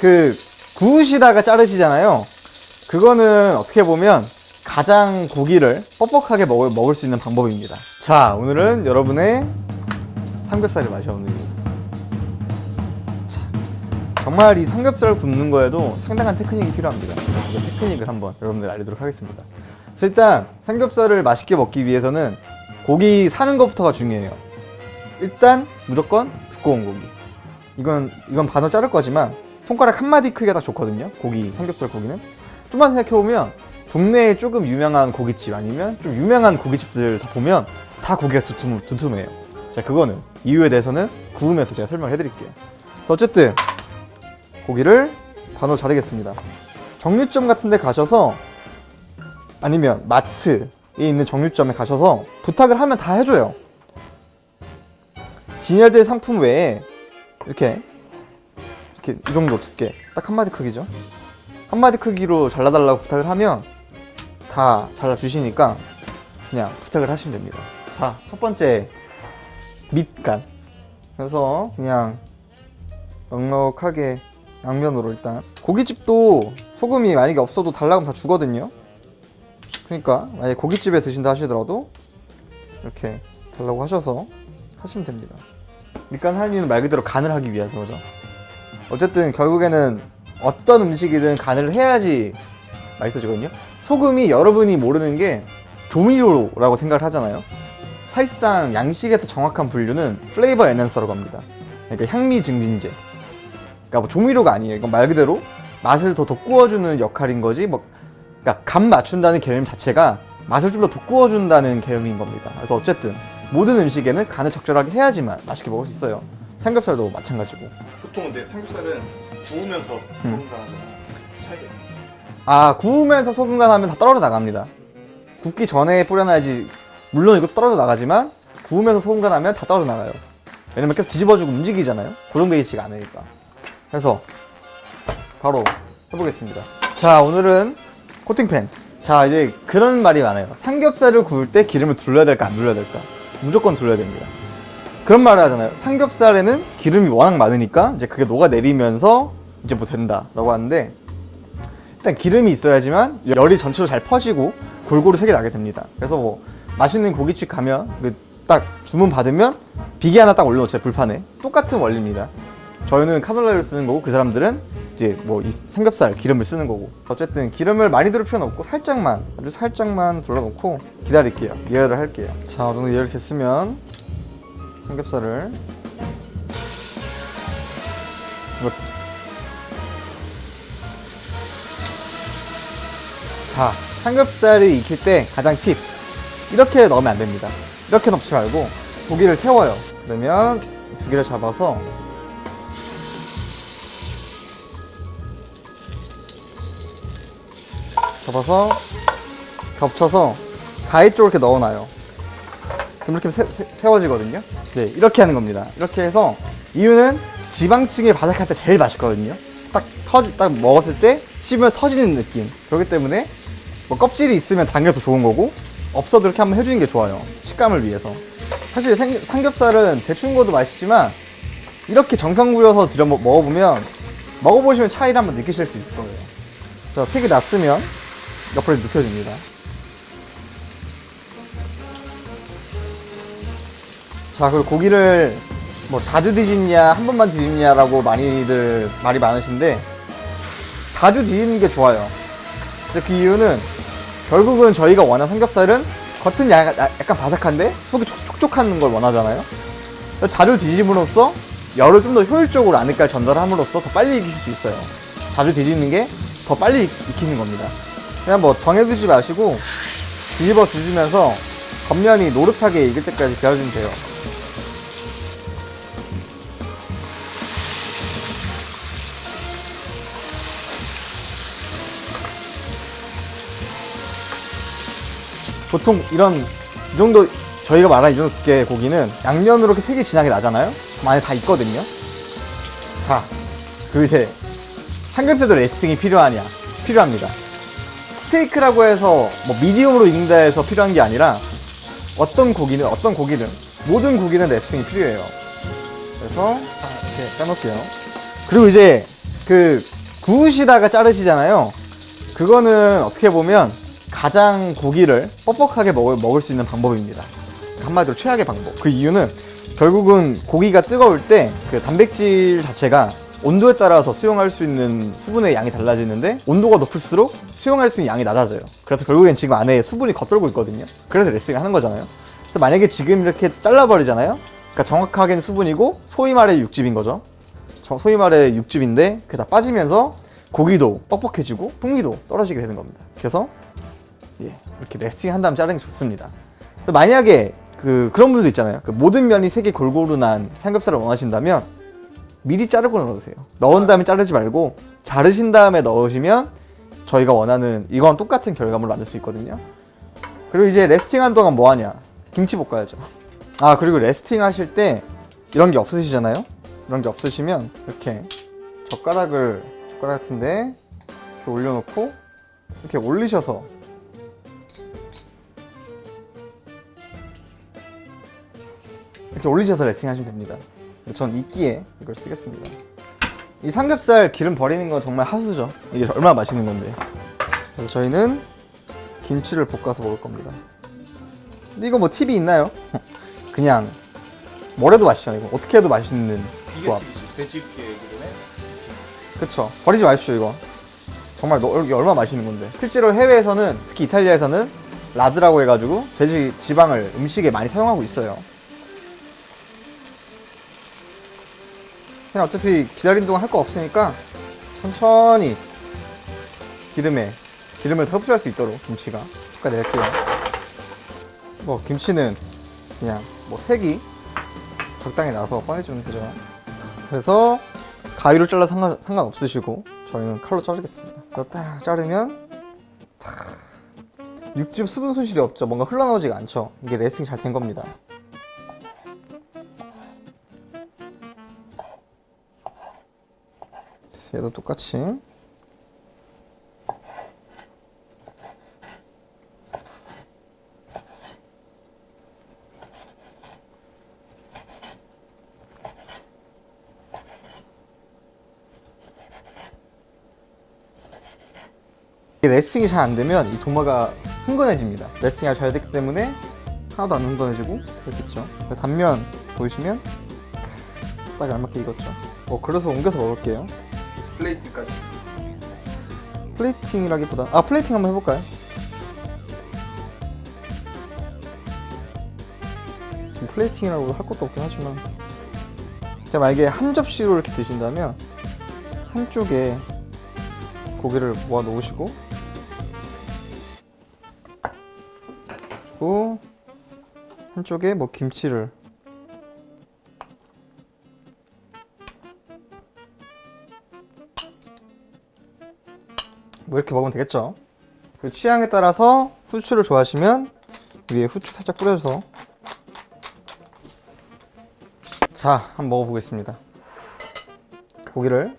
그 구우시다가 자르시잖아요. 그거는 어떻게 보면 가장 고기를 뻑뻑하게 먹을, 먹을 수 있는 방법입니다. 자, 오늘은 여러분의 삼겹살을 마셔오는 자, 정말 이 삼겹살 굽는 거에도 상당한 테크닉이 필요합니다. 그래서 그 테크닉을 한번 여러분들 알려드리도록 하겠습니다. 그래서 일단 삼겹살을 맛있게 먹기 위해서는 고기 사는 것부터가 중요해요. 일단 무조건 두꺼운 고기. 이건 이건 반으로 자를 거지만 손가락 한 마디 크기가 딱 좋거든요. 고기 삼겹살 고기는 좀만 생각해 보면 동네에 조금 유명한 고깃집 아니면 좀 유명한 고깃집들 다 보면 다 고기가 두툼, 두툼해요. 자 그거는 이유에 대해서는 구우면서 제가 설명을 해드릴게요. 어쨌든 고기를 반으로 자르겠습니다. 정육점 같은 데 가셔서 아니면 마트에 있는 정육점에 가셔서 부탁을 하면 다 해줘요. 진열된 상품 외에 이렇게 이렇게 이 정도 두께 딱 한 마디 크기죠. 한 마디 크기로 잘라달라고 부탁을 하면 다 잘라주시니까 그냥 부탁을 하시면 됩니다. 자, 첫 번째 밑간. 그래서 그냥 넉넉하게 양면으로 일단 고깃집도 소금이 만약에 없어도 달라고 하면 다 주거든요. 그러니까 만약에 고깃집에 드신다 하시더라도 이렇게 달라고 하셔서 하시면 됩니다. 밑간 하는 이유는 말 그대로 간을 하기 위해서죠. 어쨌든 결국에는 어떤 음식이든 간을 해야지 맛있어지거든요. 소금이 여러분이 모르는 게 조미료라고 생각을 하잖아요. 사실상 양식에서 정확한 분류는 플레이버 에넨서라고 합니다. 그러니까 향미 증진제. 그러니까 뭐 조미료가 아니에요. 이건 말 그대로 맛을 더 돋구어주는 역할인 거지. 뭐 그러니까 간 맞춘다는 개념 자체가 맛을 좀 더 돋구어준다는 개념인 겁니다. 그래서 어쨌든 모든 음식에는 간을 적절하게 해야지만 맛있게 먹을 수 있어요. 삼겹살도 마찬가지고. 보통 근데 삼겹살은 구우면서 음. 소금 간하잖아. 차이가 있네. 아 구우면서 소금 간 하면 다 떨어져 나갑니다. 굽기 전에 뿌려놔야지 물론 이것도 떨어져 나가지만 구우면서 소금 간 하면 다 떨어져 나가요. 왜냐면 계속 뒤집어주고 움직이잖아요. 고정되어 있지가 않으니까. 그래서 바로 해보겠습니다. 자 오늘은 코팅팬. 자 이제 그런 말이 많아요. 삼겹살을 구울 때 기름을 둘러야 될까 안 둘러야 될까? 무조건 둘러야 됩니다. 그런 말을 하잖아요. 삼겹살에는 기름이 워낙 많으니까 이제 그게 녹아내리면서 이제 뭐 된다라고 하는데 일단 기름이 있어야지만 열이 전체로 잘 퍼지고 골고루 색이 나게 됩니다. 그래서 뭐 맛있는 고깃집 가면 그 딱 주문 받으면 비계 하나 딱 올려놓죠 불판에 똑같은 원리입니다. 저희는 카놀라유를 쓰는 거고 그 사람들은 이제 뭐 이 삼겹살 기름을 쓰는 거고 어쨌든 기름을 많이 둘 필요는 없고 살짝만 아주 살짝만 둘러놓고 기다릴게요. 예열을 할게요. 자 어느 정도 예열 됐으면 삼겹살을 이거 자, 삼겹살이 익힐 때 가장 팁. 이렇게 넣으면 안 됩니다. 이렇게 넣지 말고 고기를 세워요. 그러면 두 개를 잡아서 잡아서 겹쳐서 가위 쪽으로 이렇게 넣어놔요. 그럼 이렇게 세, 세, 워지거든요 네, 이렇게 하는 겁니다. 이렇게 해서 이유는 지방층이 바삭할 때 제일 맛있거든요. 딱 터지, 딱 먹었을 때 씹으면 터지는 느낌. 그렇기 때문에 뭐 껍질이 있으면 당겨서 좋은 거고 없어도 이렇게 한번 해주는 게 좋아요. 식감을 위해서. 사실 생- 삼겹살은 대충 구워도 맛있지만 이렇게 정성 부여서 들여 먹- 먹어보면 먹어보시면 차이를 한번 느끼실 수 있을 거예요. 자, 색이 났으면 옆으로 눕혀줍니다. 자, 그리고 고기를 뭐 자주 뒤집냐, 한 번만 뒤집냐라고 많이들 말이 많으신데 자주 뒤집는 게 좋아요. 근데 그 이유는 결국은 저희가 원하는 삼겹살은 겉은 야- 야- 약간 바삭한데 속이 촉- 촉촉한 걸 원하잖아요. 자주 뒤집음으로써 열을 좀 더 효율적으로 안에까지 전달함으로써 더 빨리 익힐 수 있어요. 자주 뒤집는 게 더 빨리 익- 익히는 겁니다. 그냥 뭐 정해두지 마시고 뒤집어 주시면서 겉면이 노릇하게 익을 때까지 기다려주면 돼요. 보통 이런 이 정도 저희가 말한 이 정도 두께 고기는 양면으로 이렇게 색이 진하게 나잖아요. 안에 다 있거든요. 자, 그 이제 삼겹살도 레스팅이 필요하냐? 필요합니다. 스테이크라고 해서 뭐 미디움으로 익는다 해서 필요한 게 아니라 어떤 고기는 어떤 고기든 모든 고기는 레스팅이 필요해요. 그래서 이렇게 까놓을게요. 그리고 이제 그 구우시다가 자르시잖아요. 그거는 어떻게 보면 가장 고기를 뻑뻑하게 먹을, 먹을 수 있는 방법입니다. 한마디로 최악의 방법. 그 이유는 결국은 고기가 뜨거울 때 그 단백질 자체가 온도에 따라서 수용할 수 있는 수분의 양이 달라지는데 온도가 높을수록 수용할 수 있는 양이 낮아져요. 그래서 결국엔 지금 안에 수분이 겉돌고 있거든요. 그래서 레싱을 하는 거잖아요. 그래서 만약에 지금 이렇게 잘라버리잖아요. 그러니까 정확하게는 수분이고 소위 말해 육즙인 거죠. 저- 소위 말해 육즙인데 그게 다 빠지면서 고기도 뻑뻑해지고 풍미도 떨어지게 되는 겁니다. 그래서 예, 이렇게 레스팅 한 다음 자르는 게 좋습니다. 만약에 그 그런 분도 있잖아요. 그 모든 면이 색이 골고루 난 삼겹살을 원하신다면 미리 자르고 넣으세요. 넣은 다음에 자르지 말고 자르신 다음에 넣으시면 저희가 원하는 이건 똑같은 결과물을 만들 수 있거든요. 그리고 이제 레스팅 한 동안 뭐 하냐? 김치 볶아야죠. 아 그리고 레스팅 하실 때 이런 게 없으시잖아요. 이런 게 없으시면 이렇게 젓가락을 젓가락 같은데 이렇게 올려놓고 이렇게 올리셔서 이렇게 올리셔서 레스팅 하시면 됩니다. 전 이끼에 이걸 쓰겠습니다. 이 삼겹살 기름 버리는 건 정말 하수죠. 이게 얼마나 맛있는 건데. 그래서 저희는 김치를 볶아서 먹을 겁니다. 근데 이거 뭐 팁이 있나요? 그냥 뭘 해도 맛있잖아요. 이거 어떻게 해도 맛있는 이게 조합. 팁이지. 돼지깨 기름에 그쵸. 버리지 마십시오, 이거. 정말 너, 이게 얼마나 맛있는 건데. 실제로 해외에서는, 특히 이탈리아에서는 라드라고 해가지고 돼지 지방을 음식에 많이 사용하고 있어요. 그냥 어차피 기다리는 동안 할 거 없으니까 천천히 기름에, 기름을 더 흡수할 수 있도록 김치가 볶아낼게요. 뭐, 김치는 그냥 뭐 색이 적당히 나서 꺼내주면 되죠. 그래서 가위로 잘라 상관, 상관없으시고 저희는 칼로 자르겠습니다. 그래서 딱 자르면 탁. 육즙 수분 손실이 없죠. 뭔가 흘러나오지가 않죠. 이게 레스팅이 잘된 겁니다 얘도 똑같이 레스팅이 잘 안 되면 이 도마가 흥건해집니다. 레스팅이 잘 됐기 때문에 하나도 안 흥건해지고 그렇겠죠. 단면 보이시면 딱 알맞게 익었죠. 어 그래서 옮겨서 먹을게요. 플레이트까지. 플레이팅이라기보다 아 플레이팅 한번 해볼까요? 뭐 플레이팅이라고 할 것도 없긴 하지만 제가 만약에 한 접시로 이렇게 드신다면 한쪽에 고기를 모아 놓으시고 그리고 한쪽에 뭐 김치를 뭐 이렇게 먹으면 되겠죠. 그 취향에 따라서 후추를 좋아하시면 위에 후추 살짝 뿌려서 자 한번 먹어보겠습니다. 고기를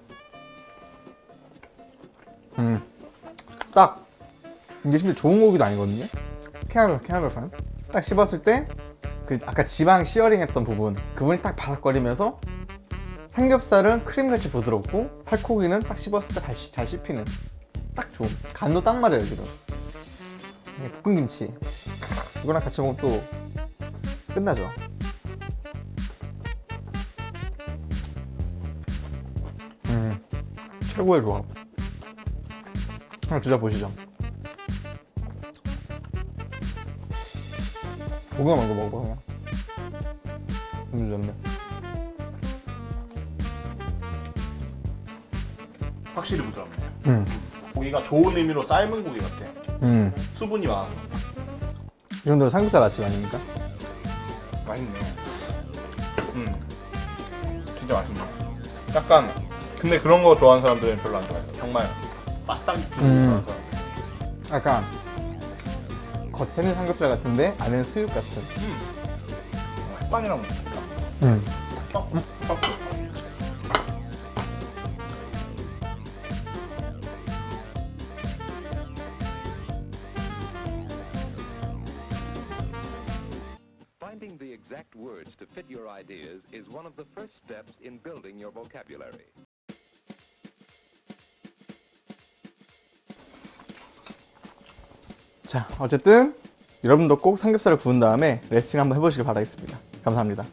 음딱 이게 심지어 좋은 고기도 아니거든요. 캐나다 캐나다산 딱 씹었을 때 그 아까 지방 시어링 했던 부분 그 부분이 딱 바삭거리면서 삼겹살은 크림같이 부드럽고 팔코기는 딱 씹었을 때 잘 씹히는 딱 좋은 간도 딱 맞아요 지금. 이게 볶음김치. 이거랑 같이 먹으면 또 끝나죠. 음 최고의 조합. 한번 드셔보시죠. 고구마 말고 먹어봐 그냥. 음 좋네. 확실히 부드럽네. 음. 고기가 좋은 의미로 삶은 고기 같아. 음. 수분이 많아서. 이 정도로 삼겹살 맛집 아닙니까? 맛있네. 음. 진짜 맛있네. 약간 근데 그런 거 좋아하는 사람들은 별로 안 좋아해요. 정말 바싹 음. 좋아하는 사람들. 약간 겉에는 삼겹살 같은데 안에는 수육 같은 음. 햇반이랑 먹으니까. 음. 어? 어? fit your ideas is one of the first steps in building your vocabulary. 자, 어쨌든 여러분도 꼭 삼겹살을 구운 다음에 레슨 한번 해보시길 바라겠습니다. 감사합니다.